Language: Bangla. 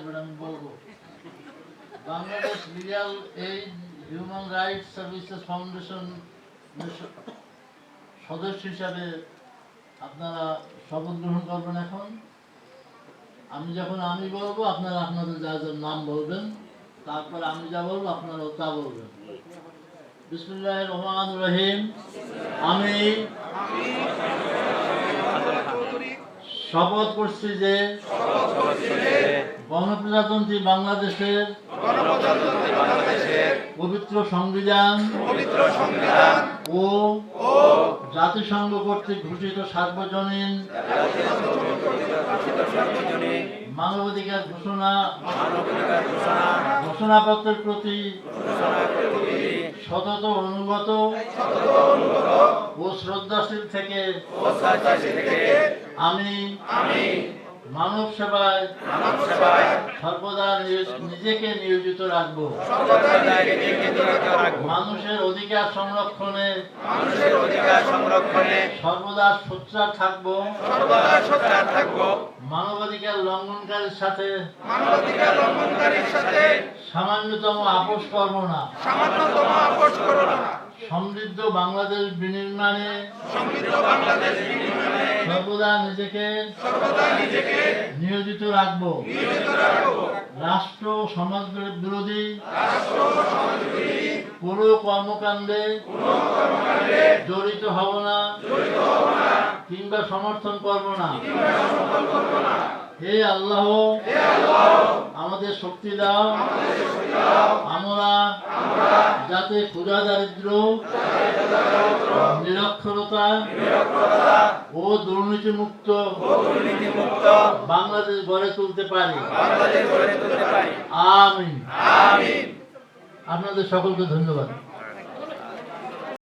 আসবেন আমি বলব। Bangladesh legal aid human rights services foundation সদস্য হিসাবে আপনারা শপথ গ্রহণ করবেন এখন। আমি যখন আমি বলব, আপনারা আপনাদের যা যার নাম বলবেন, তারপর আমি যা বলব আপনারা তা বলবেন। বিসমুল্লাহ রহমান রহিম। আমি শপথ করছি যে গণপ্রজাতন্ত্রী বাংলাদেশের পবিত্র সংবিধান ও জাতিসংঘ কর্তৃক ঘোষিত সার্বজনীন মানবাধিকার ঘোষণা ঘোষণাপত্রের প্রতি সতত অনুগত ও শ্রদ্ধাশীল থেকে আমি মানব সেবায় সর্বদা নিজেকে নিয়োজিত রাখব। মানুষের অধিকার সংরক্ষণে সংরক্ষণে সর্বদা সোচ্চার থাকব। সর্বদা সোচ্চার থাকব। মানবাধিকার লঙ্ঘনকারীর সাথে মানবাধিকার লঙ্ঘনকারীর সাথে সামান্যতম আপোষ করব না। সামান্যতম আপোষ করো না। সমৃদ্ধ বাংলাদেশ বিনির্মাণে সমৃদ্ধ বাংলাদেশ বিনির্মাণে সর্বদা নিজেকে সর্বদা নিজেকে নিয়োজিত রাখব। নিয়োজিত রাখব। রাষ্ট্র সমাজ বিরোধী রাষ্ট্র কোনো কর্মকাণ্ডে কর্মকাণ্ডে জড়িত হব না জড়িত হব না কিংবা সমর্থন করব না। কিংবা সমর্থন করব না। হে আল্লাহ হে আল্লাহ আমাদের শক্তি দাও। আমরা যাতে ক্ষুধা দারিদ্র নিরক্ষরতা ও দুর্নীতি মুক্ত বাংলাদেশ গড়ে তুলতে পারি। আমিন। আপনাদের সকলকে ধন্যবাদ।